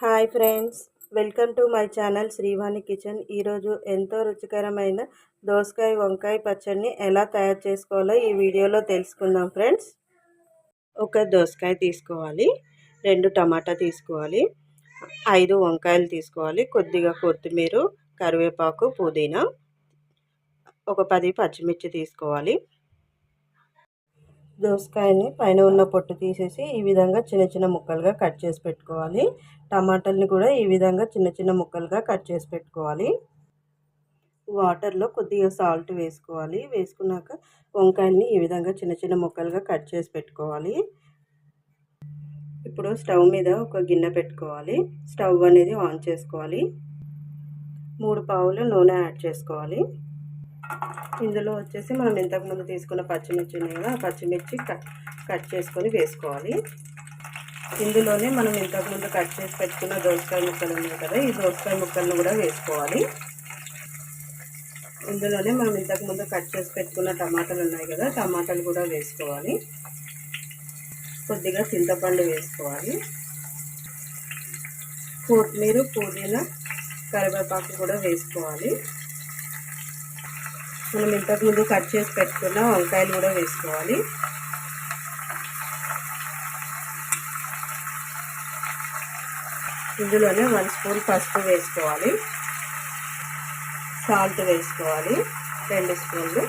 Hi friends welcome to my channel Srivani kitchen. ఈరోజు ఎంతో రుచికరమైన దోసకాయ వంకాయ పచ్చడిని ఎలా తయారు చేసుకోవాలో ఈ వీడియోలో తెలుసుకుందాం ఫ్రెండ్స్. ఒక దోసకాయ తీసుకోవాలి రెండు టమాటా తీసుకోవాలి ఐదు వంకాయలు తీసుకోవాలి కొద్దిగా కొత్తిమీర కరివేపాకు పుదీనా ఒక పది పచ్చిమిర్చి తీసుకోవాలి. దోసకాయని పైన ఉన్న పొట్టు తీసేసి ఈ విధంగా చిన్న చిన్న ముక్కలుగా కట్ చేసి పెట్టుకోవాలి. టమాటాలని కూడా ఈ విధంగా చిన్న చిన్న ముక్కలుగా కట్ చేసి పెట్టుకోవాలి. వాటర్లో కొద్దిగా సాల్ట్ వేసుకోవాలి. వేసుకున్నాక వంకాయల్ని ఈ విధంగా చిన్న చిన్న ముక్కలుగా కట్ చేసి పెట్టుకోవాలి. ఇప్పుడు స్టవ్ మీద ఒక గిన్నె పెట్టుకోవాలి. స్టవ్ అనేది ఆన్ చేసుకోవాలి. మూడు పావులు నూనె యాడ్ చేసుకోవాలి. ఇందులో వచ్చేసి మనం ఇంతకుముందు తీసుకున్న పచ్చిమిర్చి ఉన్నాయి కదా పచ్చిమిర్చి కట్ కట్ చేసుకొని వేసుకోవాలి. ఇందులోనే మనం ఇంతకుముందు కట్ చేసి పెట్టుకున్న దోసకాయ ముక్కలు ఉన్నాయి కదా ఈ దోసకాయ ముక్కలను కూడా వేసుకోవాలి. ఇందులోనే మనం ఇంతకుముందు కట్ చేసి పెట్టుకున్న టమాటాలు ఉన్నాయి కదా టమాటాలు కూడా వేసుకోవాలి. కొద్దిగా చింతపండు వేసుకోవాలి. కొత్తిమీర పుదీనా కరివేపాకు కూడా వేసుకోవాలి. మనం ఇంతకుముందు కట్ చేసి పెట్టుకున్న వంకాయలు కూడా వేసుకోవాలి. ఇందులోనే వన్ స్పూన్ పసుపు వేసుకోవాలి. సాల్ట్ వేసుకోవాలి. రెండు స్పూన్లు.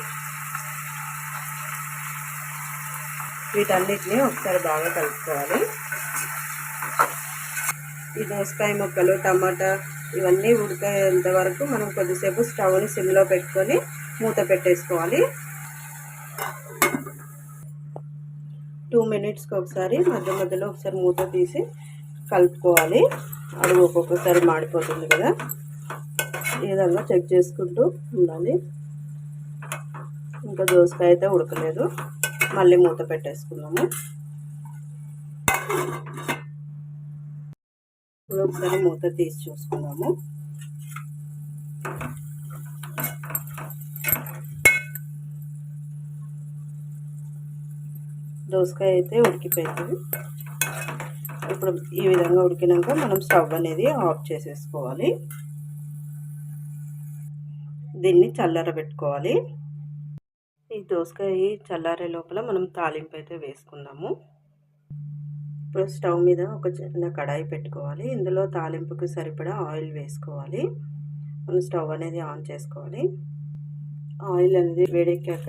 వీటన్నిటిని ఒకసారి బాగా కలుపుకోవాలి. ఈ దోసకాయ ముక్కలు టమాటా ఇవన్నీ ఉడికేంత వరకు మనం కొద్దిసేపు స్టవ్ని సిమ్లో పెట్టుకొని మూత పెట్టేసుకోవాలి. టూ మినిట్స్కి ఒకసారి మధ్య మధ్యలో ఒకసారి మూత తీసి కలుపుకోవాలి. అడుగు ఒక్కొక్కసారి మాడిపోతుంది కదా. ఈ విధంగా చెక్ చేసుకుంటూ ఉండాలి. ఇంకా దోసకాయ అయితే ఉడకలేదు. మళ్ళీ మూత పెట్టేసుకున్నాము ఇప్పుడు ఒకసారి మూత తీసి చూసుకున్నాము దోసకాయ అయితే ఉడికిపోయింది. ఇప్పుడు ఈ విధంగా ఉడికినాక మనం స్టవ్ అనేది ఆఫ్ చేసేసుకోవాలి. దీన్ని చల్లారబెట్టుకోవాలి ఈ దోసకాయ చల్లారే లోపల మనం తాలింపు అయితే వేసుకుందాము. ఇప్పుడు స్టవ్ మీద ఒక చిన్న కడాయి పెట్టుకోవాలి. ఇందులో తాలింపుకి సరిపడా ఆయిల్ వేసుకోవాలి. మనం స్టవ్ అనేది ఆన్ చేసుకోవాలి. ఆయిల్ అనేది వేడెక్కాక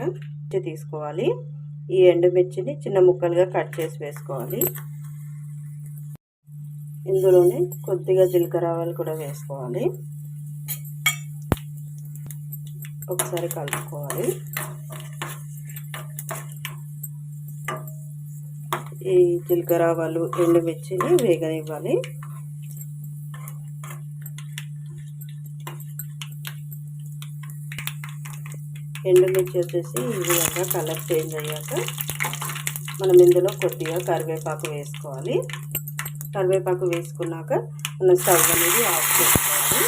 తీసుకోవాలి. ఈ ఎండుమిర్చిని చిన్న ముక్కలుగా కట్ చేసి వేసుకోవాలి. ఇందులోనే కొద్దిగా జీలకర్ర ఆవాలు కూడా వేసుకోవాలి. ఒకసారి కలుపుకోవాలి. ఈ జీలకర్ర ఆవాలు ఎండుమిర్చిని వేగనివ్వాలి. ఎండుమిర్చి వచ్చేసి ఈ విధంగా కలర్ చేంజ్ అయ్యాక మనం ఇందులో కొద్దిగా కరివేపాకు వేసుకోవాలి. కరివేపాకు వేసుకున్నాక మనం స్టవ్ అనేది ఆఫ్ చేసుకోవాలి.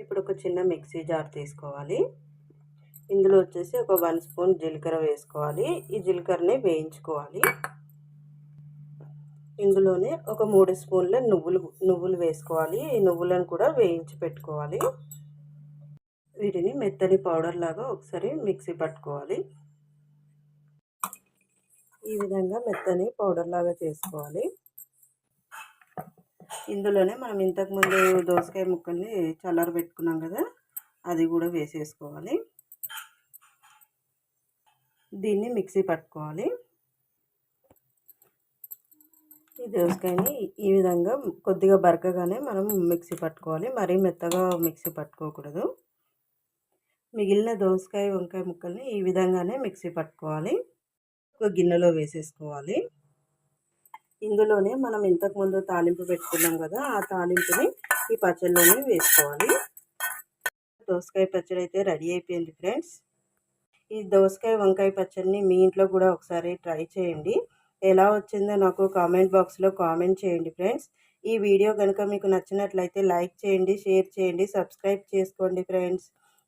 ఇప్పుడు ఒక చిన్న మిక్సీ జార్ తీసుకోవాలి. ఇందులో వచ్చేసి ఒక వన్ స్పూన్ జీలకర్ర వేసుకోవాలి. ఈ జీలకర్రని వేయించుకోవాలి. ఇందులోనే ఒక మూడు స్పూన్ల నువ్వులు నువ్వులు వేసుకోవాలి. ఈ నువ్వులను కూడా వేయించి పెట్టుకోవాలి. వీటిని మెత్తని పౌడర్ లాగా ఒకసారి మిక్సీ పట్టుకోవాలి. ఈ విధంగా మెత్తని పౌడర్ లాగా చేసుకోవాలి. ఇందులోనే మనం ఇంతకుముందు దోసకాయ ముక్కల్ని చల్లార పెట్టుకున్నాం కదా అది కూడా వేసేసుకోవాలి. దీన్ని మిక్సీ పట్టుకోవాలి. ఈ దోసకాయని ఈ విధంగా కొద్దిగా బరకగానే మనం మిక్సీ పట్టుకోవాలి. మరీ మెత్తగా మిక్సీ పట్టుకోకూడదు. మిగిలిన దోసకాయ వంకాయ ముక్కల్ని ఈ విధంగానే మిక్సీ పట్టుకోవాలి. ఒక గిన్నెలో వేసేసుకోవాలి. ఇందులోనే మనం ఇంతకుముందు తాలింపు పెట్టుకున్నాం కదా ఆ తాలింపుని ఈ పచ్చడిలోనే వేసుకోవాలి. దోసకాయ పచ్చడి అయితే రెడీ అయిపోయింది ఫ్రెండ్స్. ఈ దోసకాయ వంకాయ పచ్చడిని మీ ఇంట్లో కూడా ఒకసారి ట్రై చేయండి. ఎలా వచ్చిందో నాకు కామెంట్ బాక్స్లో కామెంట్ చేయండి ఫ్రెండ్స్. ఈ వీడియో కనుక మీకు నచ్చినట్లయితే లైక్ చేయండి షేర్ చేయండి సబ్స్క్రైబ్ చేసుకోండి ఫ్రెండ్స్.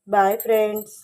Bye friends